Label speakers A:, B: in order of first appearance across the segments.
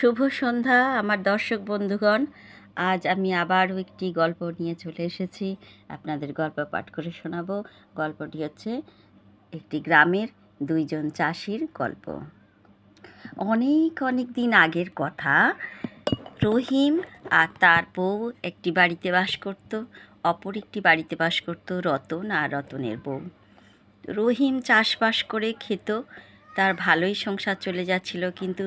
A: শুভ সন্ধ্যা, আমার দর্শক বন্ধুগণ। আজ আমি আবারও একটি গল্প নিয়ে চলে এসেছি। আপনাদের গল্প পাঠ করে শোনাবো। গল্পটি হচ্ছে একটি গ্রামের দুইজন চাষির গল্প। অনেক অনেক দিন আগের কথা। রহিম আর তার বউ একটি বাড়িতে বাস করত, অপর একটি বাড়িতে বাস করত রতন আর রতনের বউ। রহিম চাষবাস করে খেত তার ভালোই সংসার চলে যাচ্ছিল, কিন্তু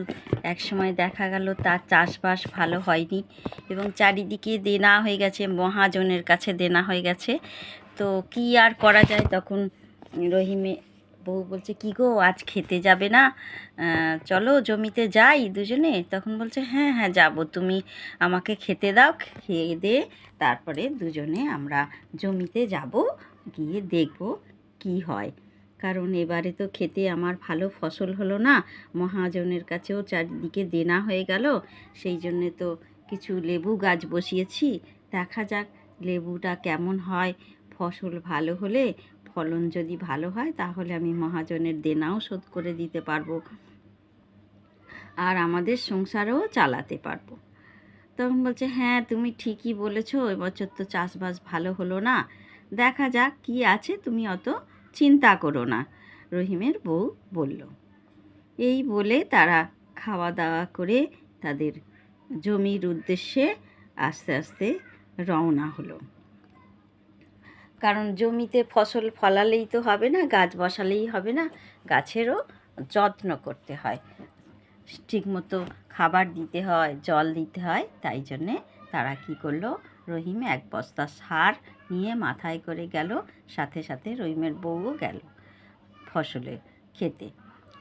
A: এক সময় দেখা গেল তার চাষবাস ভালো হয়নি এবং চারিদিকে দেনা হয়ে গেছে, মহাজনের কাছে দেনা হয়ে গেছে। তো কি আর করা যায়? তখন রহিমে বউ বলছে, কি গো, আজ খেতে যাবে না? চলো জমিতে যাই দুজনে। তখন বলছে হ্যাঁ হ্যাঁ যাব। তুমি আমাকে খেতে দাও, খেয়ে দে, তারপরে দুজনে আমরা জমিতে যাব, গিয়ে দেখব কি হয়। কারণ এবারে তো খেতে আমার ভালো ফসল হলো না। মহাজনের কাছেও চারিদিকে দেনা হয়ে গেল। সেই জন্যে তো কিছু লেবু গাছ বসিয়েছি। দেখা যাক লেবুটা কেমন হয়। ফসল ভালো হলে ফলন যদি ভালো হয় তাহলে আমি মহাজনের দেনাও শোধ করে দিতে পারব। আর আমাদের সংসারও চালাতে পারব। তখন বলছে হ্যাঁ তুমি ঠিকই বলেছ, এবছর তো চাষবাস ভালো হলো না। দেখা যাক কি আছে, তুমি অত চিন্তা করো না, রহিমের বউ বলল। এই বলে তারা খাওয়া দাওয়া করে তাদের জমির উদ্দেশ্যে আস্তে আস্তে রওনা হলো। কারণ জমিতে ফসল ফলালেই তো হবে না, গাছ বসালেই হবে না, গাছেরও যত্ন করতে হয়। ঠিকমতো খাবার দিতে হয়, জল দিতে হয়, তাই জন্যে তারা কি করল, রহিম এক বস্তা সার নিয়ে মাথায় করে গেল, সাথে সাথে রহিমের বউও গেল ফসলের খেতে।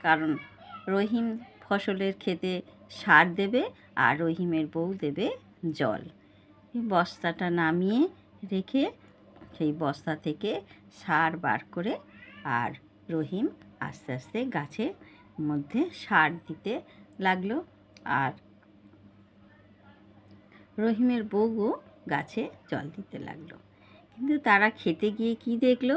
A: কারণ রহিম ফসলের খেতে সার দেবে আর রহিমের বউ দেবে জল। বস্তাটা নামিয়ে রেখে সেই বস্তা থেকে সার বার করে আর রহিম আস্তে আস্তে গাছের মধ্যে সার দিতে লাগল আর রহিমের বউও গাছে জল দিতে লাগল। কিন্তু তারা খেতে গিয়ে কি দেখল?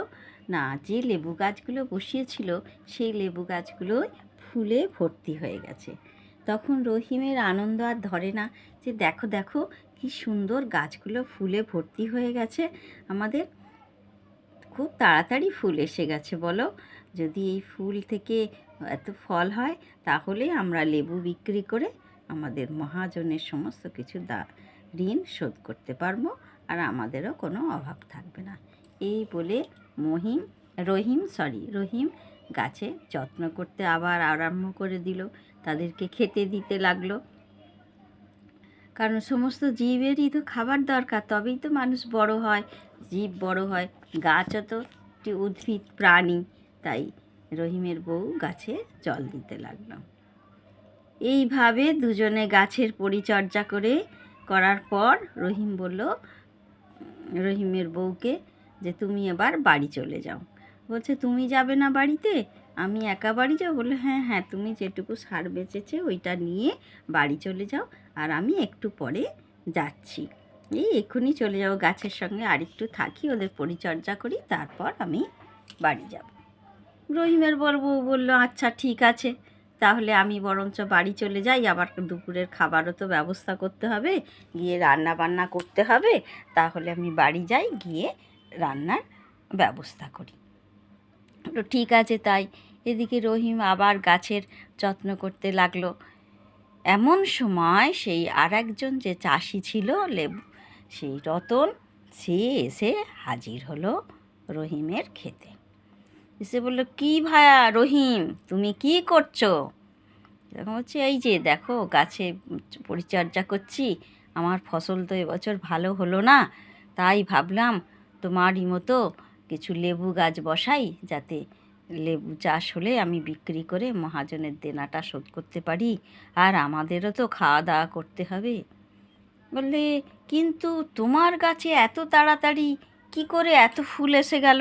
A: না, যে লেবু গাছগুলো বসিয়েছিল, সেই লেবু গাছগুলো ফুলে ভর্তি হয়ে গেছে। তখন রহিমের আনন্দ আর ধরে না যে, দেখো দেখো, কি সুন্দর গাছগুলো ফুলে ভর্তি হয়ে গেছে। আমাদের খুব তাড়াতাড়ি ফুল এসে গেছে, বলো। যদি এই ফুল থেকে এত ফল হয়, তাহলে আমরা লেবু বিক্রি করে আমাদের মহাজনের সমস্ত কিছু দা ঋণ শোধ করতে পারব। আর আমাদেরও কোনো অভাব থাকবে না। এই বলে মহিম, রহিম সরি রহিম গাছে যত্ন করতে আবার আরম্ভ করে দিল। তাদেরকে খেতে দিতে লাগল। কারণ সমস্ত জীবেরই তো খাবার দরকার, তবেই তো মানুষ বড় হয়, জীব বড় হয়। গাছও তো একটি উদ্ভিদ, প্রাণী। তাই রহিমের বউ গাছে জল দিতে লাগল। এইভাবে দুজনে গাছের পরিচর্যা করে করার পর রহিম বলল রহিমের বউকে যে তুমি এবার বাড়ি চলে যাও। বলছে, তুমি যাবে না বাড়িতে? আমি একা বাড়ি যাও বলল হ্যাঁ হ্যাঁ তুমি যেটুকু সার বেঁচেছে ওইটা নিয়ে বাড়ি চলে যাও আর আমি একটু পরে যাচ্ছি। এই এক্ষুনি চলে যাও গাছের সঙ্গে আরেকটু থাকি, ওদের পরিচর্যা করি, তারপর আমি বাড়ি যাব। রহিমের বর বউ বলল আচ্ছা ঠিক আছে। তাহলে আমি বরঞ্চ বাড়ি চলে যাই, আবার দুপুরের খাবারও তো ব্যবস্থা করতে হবে, গিয়ে রান্না বান্না করতে হবে, তাহলে আমি বাড়ি যাই, গিয়ে রান্নার ব্যবস্থা করি। তো ঠিক আছে তাই, এদিকে রহিম আবার গাছের যত্ন করতে লাগল। এমন সময় সেই আর একজন যে চাষি ছিল, লেবু, সেই রতন, সে এসে হাজির হলো রহিমের খেতে। এসে বলল, কি ভায়া রহিম, তুমি কি করছ? এরকম হচ্ছে এই যে দেখো, গাছে পরিচর্যা করছি, আমার ফসল তো এবছর ভালো হলো না, তাই ভাবলাম তোমারই মতো কিছু লেবু গাছ বসাই, যাতে লেবু চাষ হলে আমি বিক্রি করে মহাজনের দেনাটা শোধ করতে পারি, আর আমাদেরও তো খাওয়া দাওয়া করতে হবে। বললে, কিন্তু তোমার গাছে এত তাড়াতাড়ি কি করে এত ফুল এসে গেল?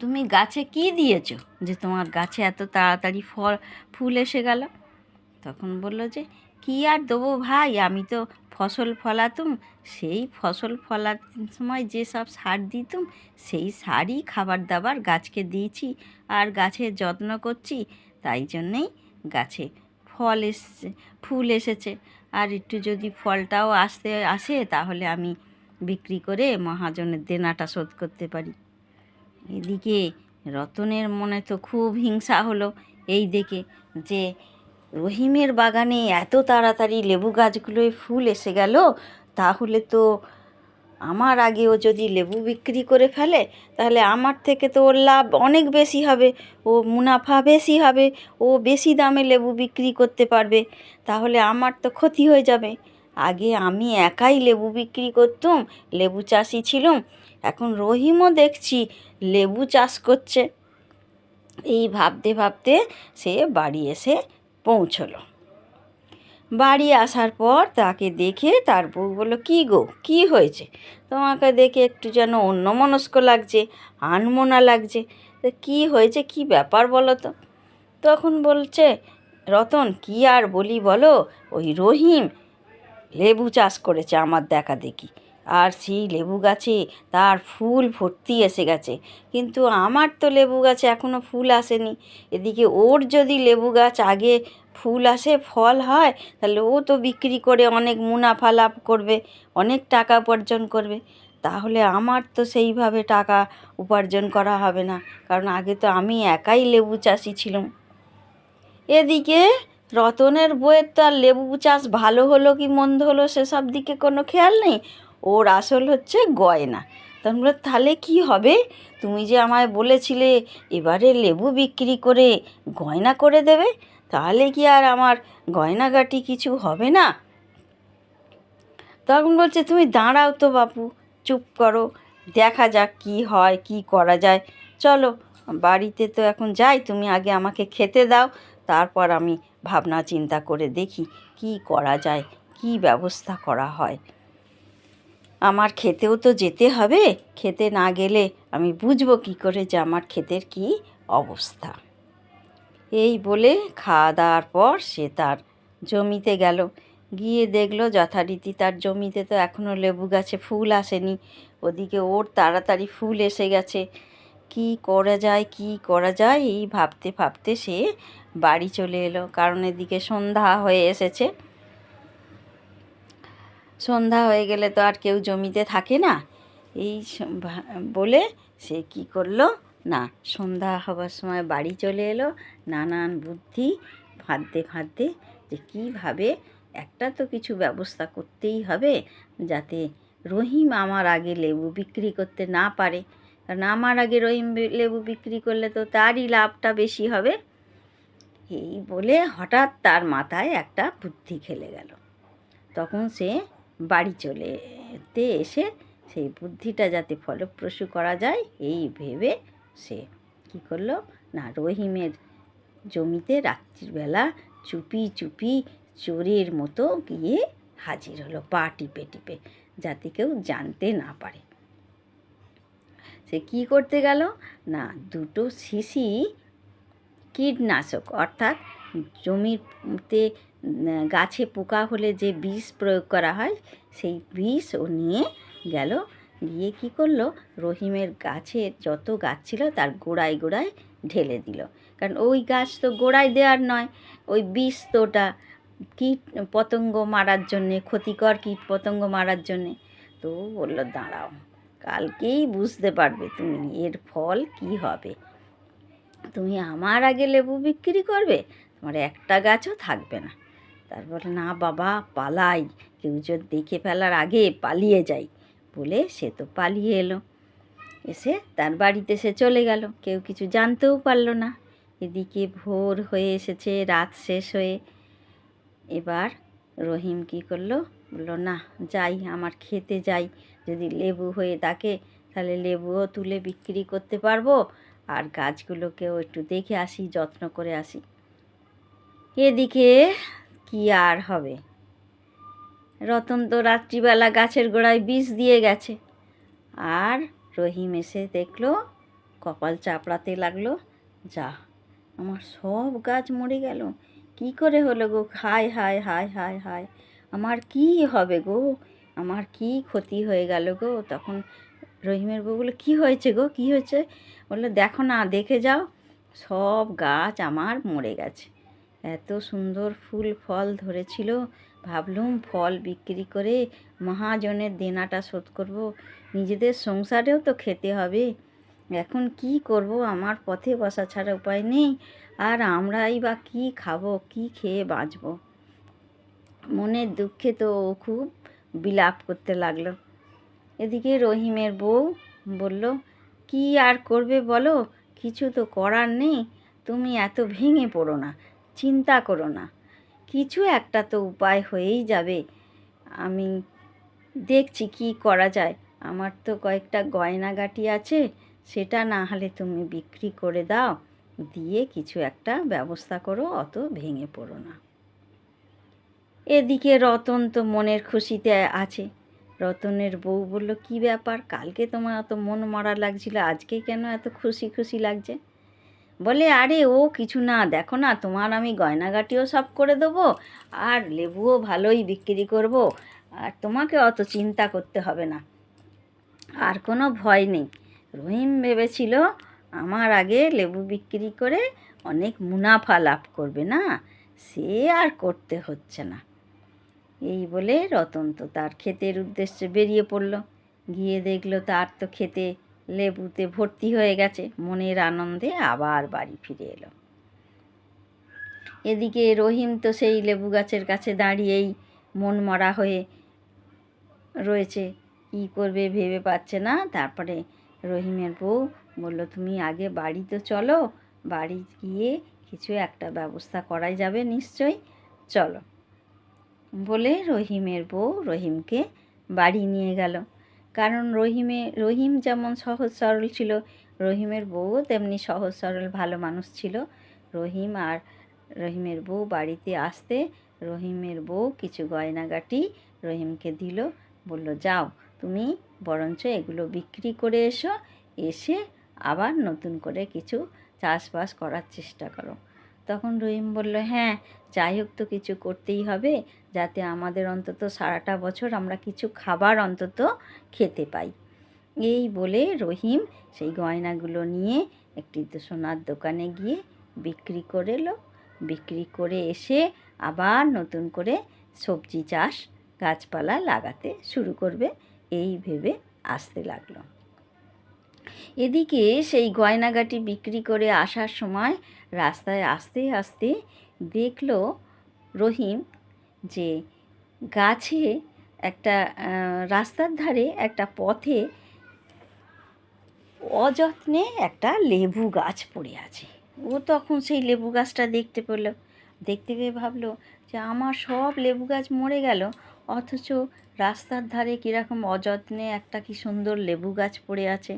A: তুমি গাছে কি দিয়েছ? যে তোমার গাছে এত তাড়াতাড়ি ফল, ফুল এসে গেল। তখন বলল যে, কি আর দেবো ভাই? আমি তো ফসল ফলাতুম। সেই ফসল ফলার সময় যেসব সার দিতুম, সেই সারই খাবার দাবার গাছকে দিয়েছি আর গাছের যত্ন করছি। তাই জন্যেই গাছে ফল এসছে, ফুল এসেছে। আর একটু যদি ফলটাও আসতে, আসে তাহলে আমি বিক্রি করে মহাজনের দেনাটা শোধ করতে পারি। এদিকে রতনের মনে তো খুব হিংসা হলো। এই দেখে যে রহিমের বাগানে এত তাড়াতাড়ি লেবু গাছগুলোয় ফুল এসে গেল, তাহলে তো আমার আগে ও যদি লেবু বিক্রি করে ফেলে, তাহলে আমার থেকে তো ওর লাভ অনেক বেশি হবে, ও মুনাফা বেশি হবে, ও বেশি দামে লেবু বিক্রি করতে পারবে, তাহলে আমার তো ক্ষতি হয়ে যাবে। আগে আমি একাই লেবু বিক্রি করতুম, লেবু চাষি ছিলুম এখন রহিমও দেখছি লেবু চাষ করছে। এই ভাবতে ভাবতে সে বাড়ি এসে পৌঁছলো। বাড়ি আসার পর তাকে দেখে তার বউ বলল, কী গো, কী হয়েছে? তোমাকে দেখে একটু যেন অন্যমনস্ক লাগছে, আনমোনা লাগছে। তা কী হয়েছে, কী ব্যাপার বলো তো? তখন বলছে, রতন, কী আর বলি বলো? ওই রহিম লেবু চাষ করেছে আমার দেখা দেখি। আর সেই লেবু গাছে তার ফুল ভর্তি এসে গেছে। কিন্তু আমার তো লেবু গাছে এখনও ফুল আসেনি। এদিকে ওর যদি লেবু গাছ আগে ফুল আসে, ফল হয়, তাহলে ও তো বিক্রি করে অনেক মুনাফা লাভ করবে, অনেক টাকা উপার্জন করবে। তাহলে আমার তো সেইভাবে টাকা উপার্জন করা হবে না, কারণ আগে তো আমি একাই লেবু চাষি ছিলাম। এদিকে রতনের বইয়ের তো আর লেবু চাষ ভালো হলো কি মন্দ হলো সেসব দিকে কোনো খেয়াল নেই? ওর আসল হচ্ছে গয়না। তখন বলল তাহলে কী হবে? তুমি যে আমায় বলেছিলে এবারে লেবু বিক্রি করে গয়না করে দেবে, তাহলে কি আর আমার গয়নাগাটি কিছু হবে না? তখন বলছে, তুমি দাঁড়াও তো বাপু, চুপ করো, দেখা যাক কি হয়, কি করা যায়। চলো, বাড়িতে তো এখন যাই, তুমি আগে আমাকে খেতে দাও, তারপর আমি ভাবনা চিন্তা করে দেখি কি করা যায়, কি ব্যবস্থা করা হয়। আমার খেতেও তো যেতে হবে। খেতে না গেলে আমি বুঝব কি করে যে আমার ক্ষেতের কি অবস্থা। এই বলে খাওয়া দাওয়ার পর সে তার জমিতে গেল। গিয়ে দেখল যথারীতি তার জমিতে তো এখনও লেবু গাছে ফুল আসেনি। ওদিকে ওর তাড়াতাড়ি ফুল এসে গেছে। কি করা যায়, কি করা যায়, এই ভাবতে ভাবতে সে বাড়ি চলে এলো। কারণ এদিকে সন্ধ্যা হয়ে এসেছে। সন্ধ্যা হয়ে গেলে তো আর কেউ জমিতে থাকে না। এই বলে সে কি করল? না, সন্ধ্যা হবার সময় বাড়ি চলে এলো। নানান বুদ্ধি ফাঁদতে ফাঁদতে যে কীভাবে একটা তো কিছু ব্যবস্থা করতেই হবে যাতে রহিম আমার আগে লেবু বিক্রি করতে না পারে। কারণ আমার আগে রহিম লেবু বিক্রি করলে তো তারই লাভটা বেশি হবে। এই বলে হঠাৎ তার মাথায় একটা বুদ্ধি খেলে গেল। তখন সে বাড়ি চলে তে এসে সেই বুদ্ধিটা যাতে ফলপ্রসূ করা যায়, এই ভেবে সে কী করল? না, রহিমের জমিতে রাত্রিবেলা চুপি চুপি চোরের মতো গিয়ে হাজির হলো, পা টিপে টিপে, যাতে কেউ জানতে না পারে। সে কি করতে গেল? না, দুটো শিশি কীটনাশক, অর্থাৎ জমিতে গাছে পোকা হলে যে বিষ প্রয়োগ করা হয়, সেই বিষ ও নিয়ে গেল। গিয়ে কি করল? রহিমের গাছের যত গাছ ছিল তার গোড়ায় গোড়ায় ঢেলে দিল। কারণ ওই গাছ তো গোড়ায় দেওয়ার নয়, ওই বিষ তো ওটা কীট পতঙ্গ মারার জন্যে, ক্ষতিকর কীট পতঙ্গ মারার জন্যে। তো বলল, দাঁড়াও, কালকেই বুঝতে পারবে তুমি এর ফল কি হবে। তুমি আমার আগে লেবু বিক্রি করবে, তোমার একটা গাছও থাকবে না। তারপর না বাবা, পালাই। কেউ যদি দেখে ফেলার আগে পালিয়ে যাই। বলে সে তো পালিয়ে এলো। এসে তার বাড়িতে সে চলে গেল। কেউ কিছু জানতেও পারল না। এদিকে ভোর হয়ে এসেছে, রাত শেষ হয়ে। এবার রহিম কি করল? বলল, না, যাই, আমার খেতে যাই। যদি লেবু হয়ে থাকে, তাহলে লেবুও তুলে বিক্রি করতে পারব। আর গাছগুলোকেও একটু দেখে আসি, যত্ন করে আসি। এদিকে কি আর হবে? রতন তো রাত্রিবেলা গাছের গোড়ায় বিষ দিয়ে গেছে। আর রহিম এসে দেখল, কপাল চাপড়াতে লাগল, যা, আমার সব গাছ মরে গেল। কি করে হলো গো? হায় হায় হায় হায় হায় আমার কি হবে গো? আমার কি ক্ষতি হয়ে গেল গো? তখন রহিমের বউ বলল, কী হয়েছে গো? কী হয়েছে? বলল, দেখো না, দেখে যাও, সব গাছ আমার মরে গেছে। এত সুন্দর ফুল ফল ধরেছিল। ভাবলুম ফল বিক্রি করে মহাজনের দেনাটা শোধ করব। নিজেদের সংসারেও তো খেতে হবে। এখন কি করব? আমার পথে বসা ছাড়া উপায় নেই। আর আমরাই বা কি খাব, কি খেয়ে বাঁচবো? মনের দুঃখে তো ও খুব বিলাপ করতে লাগল। এদিকে রহিমের বউ বলল, কি আর করবে বলো? কিছু তো করার নেই। তুমি এত ভেঙে পড়ো না। চিন্তা করো না। কিছু একটা তো উপায় হয়েই যাবে। আমি দেখছি কি করা যায়। আমার তো কয়েকটা গয়নাগাটি আছে, সেটা না হলে তুমি বিক্রি করে দাও। দিয়ে কিছু একটা ব্যবস্থা করো, অত ভেঙে পড়ো না। এদিকে রতন তো মনের খুশিতে আছে। রতনের বউ বলল, কি ব্যাপার? কালকে তোমার অত মন মারা লাগছিল, আজকে কেন এত খুশি খুশি লাগছে? বলে, আরে ও কিছু না, দেখো না, তোমার আমি গয়নাগাটিও সব করে দেবো আর লেবুও ভালোই বিক্রি করব আর তোমাকে অত চিন্তা করতে হবে না। আর কোনো ভয় নেই। রহিম ভেবেছিল, আমার আগে লেবু বিক্রি করে অনেক মুনাফা লাভ করবে না, সে আর করতে হচ্ছে না। এই বলে রতন তো তার ক্ষেতের উদ্দেশ্যে বেরিয়ে পড়ল। গিয়ে দেখল তার তো খেতে লেবুতে ভর্তি হয়ে গেছে। মনের আনন্দে আবার বাড়ি ফিরে এলো। এদিকে রহিম তো সেই লেবু গাছের কাছে দাঁড়িয়েই মন মরা হয়ে রয়েছে। কী করবে ভেবে পাচ্ছে না। তারপরে রহিমের বউ বলল, তুমি আগে বাড়ি তো চলো। বাড়ি গিয়ে কিছু একটা ব্যবস্থা করাই যাবে নিশ্চয়ই। চলো। বলে রহিমের বউ রহিমকে বাড়ি নিয়ে গেল। কারণ রহিমে, রহিম যেমন সহজ সরল ছিল, রহিমের বউ তেমনি সহজ সরল ভালো মানুষ ছিল। রহিম আর রহিমের বউ বাড়িতে আসতে রহিমের বউ কিছু গয়নাগাটি রহিমকে দিল, বলল, যাও, তুমি বরঞ্চ এগুলো বিক্রি করে এসো, এসে আবার নতুন করে কিছু চাষবাস করার চেষ্টা করো। তখন রহিম বলল হ্যাঁ যাই হোক তো কিছু করতেই হবে। যাতে আমাদের অন্তত সারাটা বছর আমরা কিছু খাবার অন্তত খেতে পাই। এই বলে রহিম সেই গয়নাগুলো নিয়ে একটি সোনার দোকানে গিয়ে বিক্রি করে এলো। বিক্রি করে এসে আবার নতুন করে সবজি চাষ, গাছপালা লাগাতে শুরু করবে। এই ভেবে আসতে লাগল। এদিকে সেই গয়নাগাটি বিক্রি করে আসার সময় রাস্তায় আস্তে আসতে দেখল রহিম যে গাছে একটা রাস্তার ধারে একটা পথে অযত্নে একটা লেবু গাছ পড়ে আছে। ও তখন সেই লেবু গাছটা দেখতে পেল, দেখতে পেয়ে ভাবলো যে আমার সব লেবু গাছ মরে গেল, অথচ রাস্তার ধারে কীরকম অযত্নে একটা কি সুন্দর লেবু গাছ পড়ে আছে।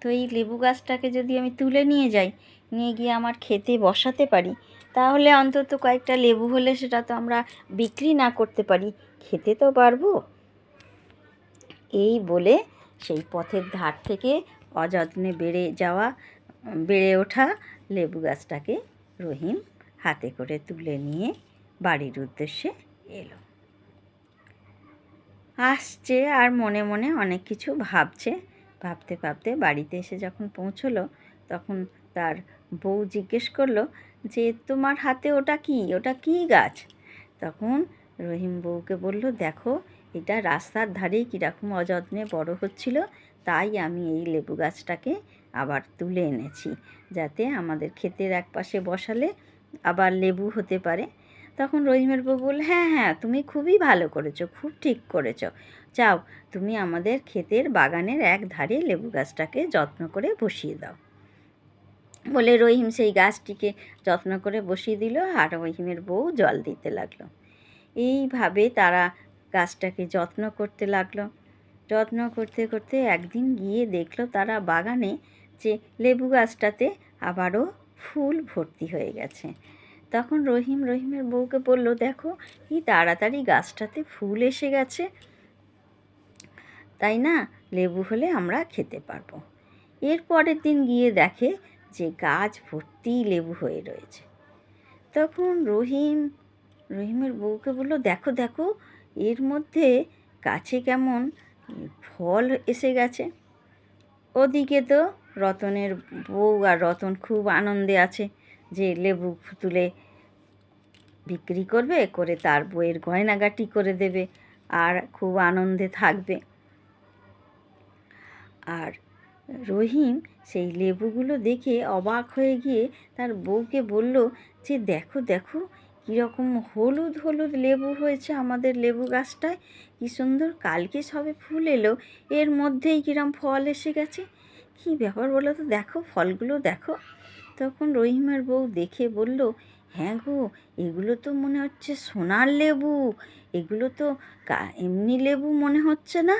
A: তো এই লেবু গাছটাকে যদি আমি তুলে নিয়ে যাই, নিয়ে গিয়ে আমার খেতে বসাতে পারি তাহলে অন্তত কয়েকটা লেবু হলে সেটা তো আমরা বিক্রি না করতে পারি, খেতে তো পারব। এই বলে সেই পথের ধার থেকে অযত্নে বেড়ে যাওয়া, বেড়ে ওঠা লেবু গাছটাকে রহিম হাতে করে তুলে নিয়ে বাড়ির উদ্দেশ্যে এলো। আসছে আর মনে মনে অনেক কিছু ভাবছে। ভাবতে ভাবতে বাড়িতে এসে যখন পৌঁছলো, তখন তার বউ জিজ্ঞেস করল যে তোমার হাতে ওটা কি? ওটা কি গাছ? তখন রহিম বউকে বলল, দেখো, এটা রাস্তার ধারেই কীরকম অযত্নে বড় হচ্ছিল, তাই আমি এই লেবু গাছটাকে আবার তুলে এনেছি, যাতে আমাদের ক্ষেতের এক পাশে বসালে আবার লেবু হতে পারে। তখন রহিমের বউ বলল হ্যাঁ হ্যাঁ তুমি খুবই ভালো করেছ, খুব ঠিক করেছ। চাও তুমি আমাদের ক্ষেতের বাগানের এক ধারে লেবু গাছটাকে যত্ন করে বসিয়ে দাও। বলে রহিম সেই গাছটিকে যত্ন করে বসিয়ে দিল আর রহিমের বউ জল দিতে লাগল। এইভাবে তারা গাছটাকে যত্ন করতে লাগল। যত্ন করতে করতে একদিন গিয়ে দেখল তারা বাগানে যে লেবু গাছটাতে আবারও ফুল ভর্তি হয়ে গেছে। তখন রহিম রহিমের বউকে বলল, দেখো কি তাড়াতাড়ি গাছটাতে ফুল এসে গেছে। তাই না? লেবু হলে আমরা খেতে পারব। এর পরের দিন গিয়ে দেখে যে গাছ ভর্তি লেবু হয়ে রয়েছে। তখন রহিম, রহিমের বউকে বলল, দেখো দেখো, এর মধ্যে গাছে কেমন ফল এসে গেছে। ওদিকে তো রতনের বউ আর রতন খুব আনন্দে আছে যে লেবু তুলে বিক্রি করবে, করে তার বইয়ের গয়নাগাটি করে দেবে আর খুব আনন্দে থাকবে। আর রহিম সেই লেবুগুলো দেখে অবাক হয়ে গিয়ে তার বউকে বলল, যে দেখো দেখো, কীরকম হলুদ হলুদ লেবু হয়েছে আমাদের লেবু গাছটায়। কী সুন্দর, কালকে সবে ফুল এলো, এর মধ্যেই কিরম ফল এসে গেছে। কী ব্যাপার বলো তো, দেখো, ফলগুলো দেখো। তখন রহিমের বউ দেখে বলল হ্যাঁ গো, এগুলো তো মনে হচ্ছে সোনার লেবু। এগুলো তো এমনি লেবু মনে হচ্ছে না।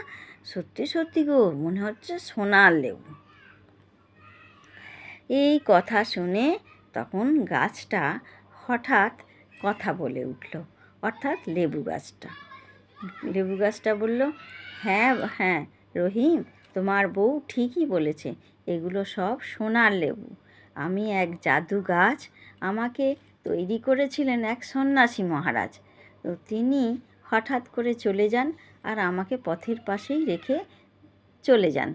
A: সত্যি সত্যি গো, মনে হচ্ছে সোনার লেবু। এই কথা শুনে তখন গাছটা হঠাৎ কথা বলে উঠল, অর্থাৎ লেবু গাছটা। লেবু গাছটা বলল হ্যাঁ হ্যাঁ রহিম, তোমার বউ ঠিকই বলেছে, এগুলো সব সোনার লেবু। আমি এক জাদু গাছ, আমাকে তৈরি করেছিলেন এক সন্ন্যাসী মহারাজ। তো তিনি হঠাৎ করে চলে যান আর আমাকে পথের পাশেই রেখে চলে যান।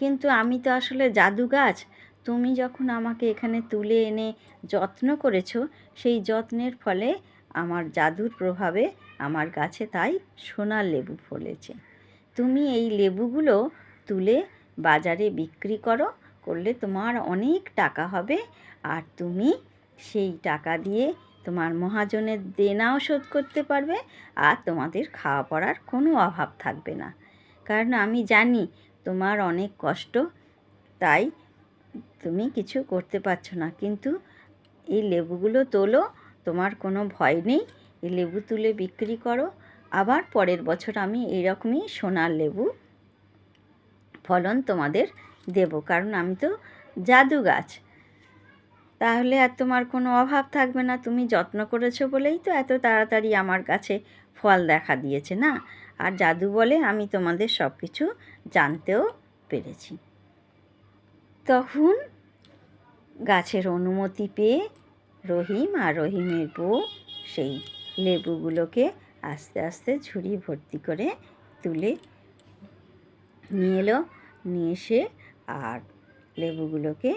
A: কিন্তু আমি তো আসলে জাদু গাছ তুমি যখন আমাকে এখানে তুলে এনে যত্ন করেছ, সেই যত্নের ফলে আমার জাদুর প্রভাবে আমার গাছে তাই সোনার লেবু ফলেছে। তুমি এই লেবুগুলো তুলে বাজারে বিক্রি করো, করলে তোমার অনেক টাকা হবে। আর তুমি সেই টাকা দিয়ে তোমার মহাজনের দেনাও শোধ করতে পারবে আর তোমাদের খাওয়া পড়ার কোনো অভাব থাকবে না। কারণ আমি জানি তোমার অনেক কষ্ট, তাই তুমি কিছু করতে পারছ না। কিন্তু এই লেবুগুলো তোলো, তোমার কোনো ভয় নেই। এই লেবু তুলে বিক্রি করো। আবার পরের বছর আমি এইরকমই সোনার লেবু ফলন তোমাদের দেব। কারণ আমি তো জাদু গাছ তাহলে আর তোমার কোনো অভাব থাকবে না, তুমি যত্ন করেছ বলেই তো এত তাড়াতাড়ি আমার কাছে ফল দেখা দিয়েছে, না? আর জাদু বলে আমি তোমাদের সব কিছু জানতেও পেরেছি। তখন গাছের অনুমতি পেয়ে রহিম আর রহিমের বউ সেই লেবুগুলোকে আস্তে আস্তে ঝুড়ি ভর্তি করে তুলে নিয়ে এলো, নিয়ে এসে আর লেবুগুলোকে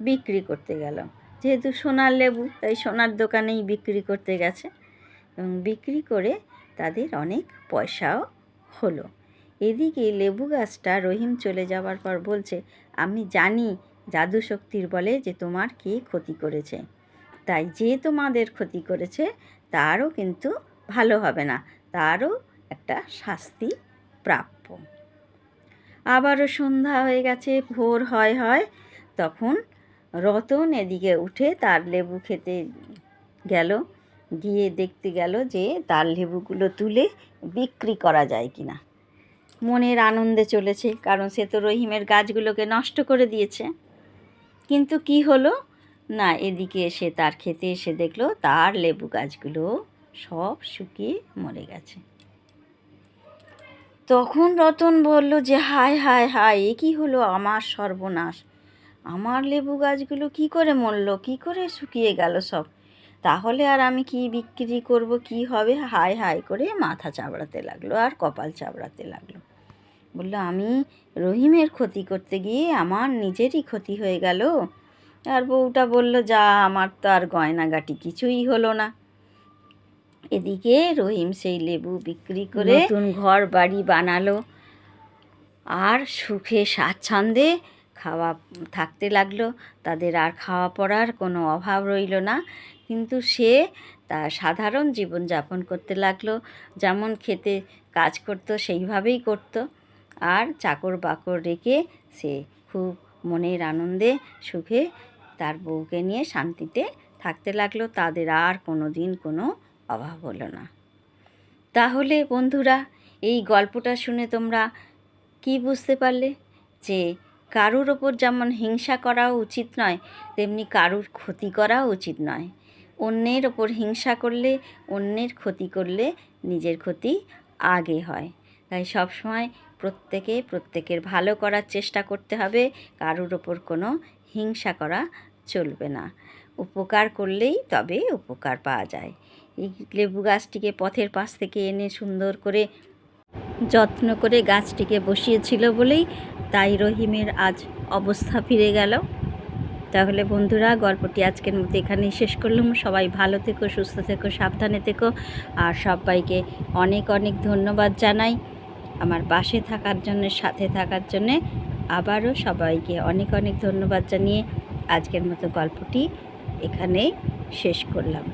A: বিক্রি করতে গেল যেহেতু সোনার লেবু, তাই সোনার দোকানেই বিক্রি করতে গেছে এবং বিক্রি করে তাদের অনেক পয়সাও হলো। এদিকে লেবু গাছটা রহিম চলে যাওয়ার পর বলছে, আমি জানি জাদু শক্তির বলে যে তোমার কে ক্ষতি করেছে। তাই যে তোমাদের ক্ষতি করেছে, তারও কিন্তু ভালো হবে না, তারও একটা শাস্তি প্রাপ্য। আবারও সন্ধ্যা হয়ে গেছে, ভোর হয় হয়, তখন রতন এদিকে উঠে তার লেবু খেতে গেল, গিয়ে দেখতে গেল যে তার লেবুগুলো তুলে বিক্রি করা যায় কি না মনের আনন্দে চলেছে, কারণ সে তো রহিমের গাছগুলোকে নষ্ট করে দিয়েছে। কিন্তু কি হলো? না, এদিকে এসে তার খেতে এসে দেখল তার লেবু গাছগুলো সব শুকিয়ে মরে গেছে। তখন রতন বলল যে, হায় হায় হায়, এ কী হলো আমার সর্বনাশ? আমার লেবু গাছগুলো কি করে মরলো? কি করে শুকিয়ে গেল সব? তাহলে আর আমি কি বিক্রি করব? কি হবে? হায় হায় করে মাথা চাবড়াতে লাগল আর কপাল চাবড়াতে লাগল। বলল, আমি রহিমের ক্ষতি করতে গিয়ে আমার নিজেরই ক্ষতি হয়ে গেল? আর বউটা বলল, যা, আমার তো আর গয়নাগাটি কিছুই হলো না। এদিকে রহিম সেই লেবু বিক্রি করে নতুন ঘর বাড়ি বানালো। আর সুখে স্বাচ্ছন্দ্যে খাওয়া থাকতে লাগল। তাদের আর খাওয়া পড়ার কোনো অভাব রইল না। কিন্তু সে তা সাধারণ জীবনযাপন করতে লাগল। যেমন খেতে কাজ করতো, সেইভাবেই করতো। আর চাকর বাকর রেখে সে খুব মনের আনন্দে, সুখে তার বউকে নিয়ে শান্তিতে থাকতে লাগল। তাদের আর কোনো দিন কোনো অভাব হলো না। তাহলে বন্ধুরা, এই গল্পটা শুনে তোমরা কি বুঝতে পারলে? যে কারুর ওপর যেমন হিংসা করাও উচিত নয়, তেমনি কারুর ক্ষতি করাও উচিত নয়। অন্যের ওপর হিংসা করলে, অন্যের ক্ষতি করলে নিজের ক্ষতি আগে হয়। তাই সবসময় প্রত্যেকে প্রত্যেকের ভালো করার চেষ্টা করতে হবে, কারুর ওপর কোনো হিংসা করা চলবে না। উপকার করলেই তবে উপকার পাওয়া যায়। এই লেবু গাছটিকে পথের পাশ থেকে এনে সুন্দর করে যত্ন করে গাছটিকে বসিয়েছিল বলেই তাই রহিমের আজ অবস্থা ফিরে গেল। তাহলে বন্ধুরা, গল্পটি আজকের মতো এখানেই শেষ করলাম। সবাই ভালো থেকো, সুস্থ থেকো, সাবধানে থেকো। আর সবাইকে অনেক অনেক ধন্যবাদ জানাই। আমার পাশে থাকার জন্য, সাথে থাকার জন্যে আবারও সবাইকে অনেক অনেক ধন্যবাদ জানিয়ে আজকের মতো গল্পটি এখানেই শেষ করলাম।